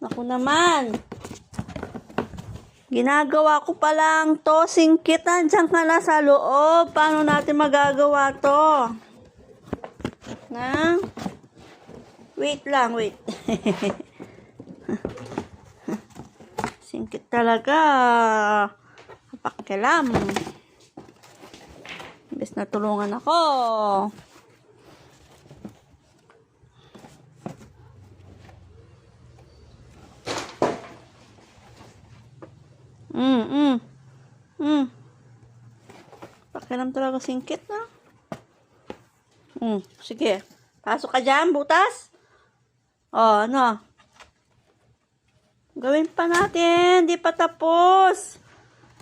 Naku naman. Ginagawa ko pa lang to. Singkit, andyan ka na sa loob. Paano natin magagawa to? Na? Wait lang, wait. Singkit talaga. Pakialam. Imbes na tulungan ako. Mm, mm. Mm. Pakialam talaga singkit na. Mm, sige. Pasok ka dyan, butas. Oh, ano? Gawin pa natin. Di pa tapos.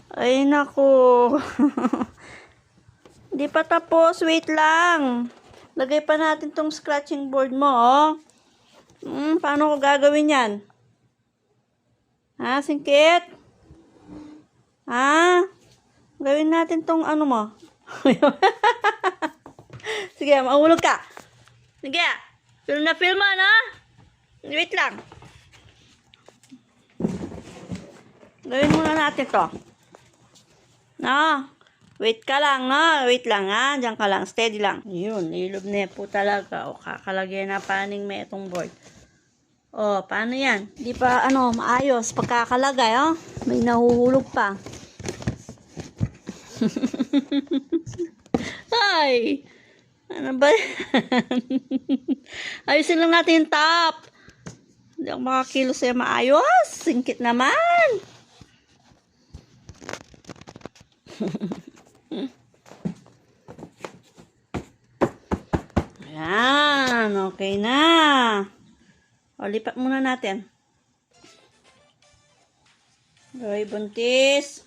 Ay, naku. Di pa tapos. Wait lang. Lagay pa natin tong scratching board mo, oh. Hmm, paano ko gagawin yan? Ha, singkit? Ha? Gawin natin tong ano mo. Sige, maulog ka. Sige, film na film mo, no? Wait lang. Gawin muna natin to. No? Wait ka lang, no? Wait lang, ha? Diyan ka lang. Steady lang. Yun, ilob na po talaga. O, kakalagay na paning may itong board. O, paano yan? Di pa, ano, maayos. Pagkakalagay, oh. May nahuhulog pa. Ay! Ano ba yan? Ayusin lang natin yung top. Hindi ako makakilo sa'yo maayos. Singkit naman. Ayan, okay na. O, lipat muna natin. Okay, buntis.